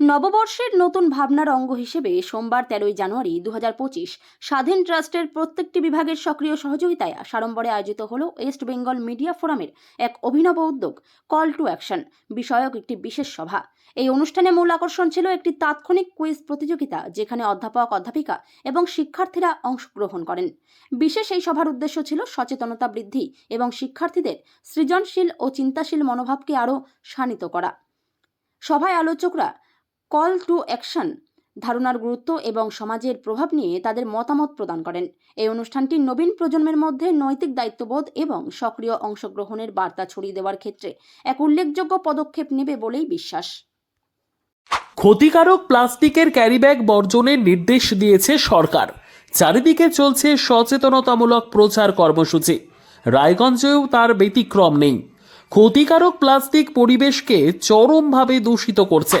নববর্ষের নতুন ভাবনার অঙ্গ হিসেবে সোমবার তেরোই জানুয়ারি দু হাজার পঁচিশ স্বাধীন ট্রাস্টের প্রত্যেকটি বিভাগের সক্রিয় সহযোগিতায় সাড়ম্বরে আয়োজিত হল ওয়েস্ট বেঙ্গল মিডিয়া ফোরামের এক অভিনব উদ্যোগ, কল টু অ্যাকশন, বিষয়ক একটি বিশেষ সভা। এই অনুষ্ঠানে মূল আকর্ষণ ছিল একটি তাৎক্ষণিক কুইজ প্রতিযোগিতা, যেখানে অধ্যাপক, অধ্যাপিকা এবং শিক্ষার্থীরা অংশগ্রহণ করেন। বিশেষ এই সভার উদ্দেশ্য ছিল সচেতনতা বৃদ্ধি এবং শিক্ষার্থীদের সৃজনশীল ও চিন্তাশীল মনোভাবকে আরও শানিত করা। সভায় আলোচকরা কল টু অ্যাকশন ধারণার গুরুত্ব এবং সমাজের প্রভাব নিয়ে তাদের মতামত প্রদান করেন। এই অনুষ্ঠানটি নবীন প্রজন্মের মধ্যে নৈতিক দায়িত্ববোধ এবং সক্রিয় অংশগ্রহণের বার্তা ছড়িয়ে দেওয়ার ক্ষেত্রে এক উল্লেখযোগ্য পদক্ষেপ নেবে বলেই বিশ্বাস। ক্ষতিকারক প্লাস্টিকের ক্যারিব্যাগ বর্জনের নির্দেশ দিয়েছে সরকার। চারিদিকে চলছে সচেতনতামূলক প্রচার কর্মসূচি। রায়গঞ্জেও তার ব্যতিক্রম নেই। ক্ষতিকারক প্লাস্টিক পরিবেশকে চরমভাবে দূষিত করছে।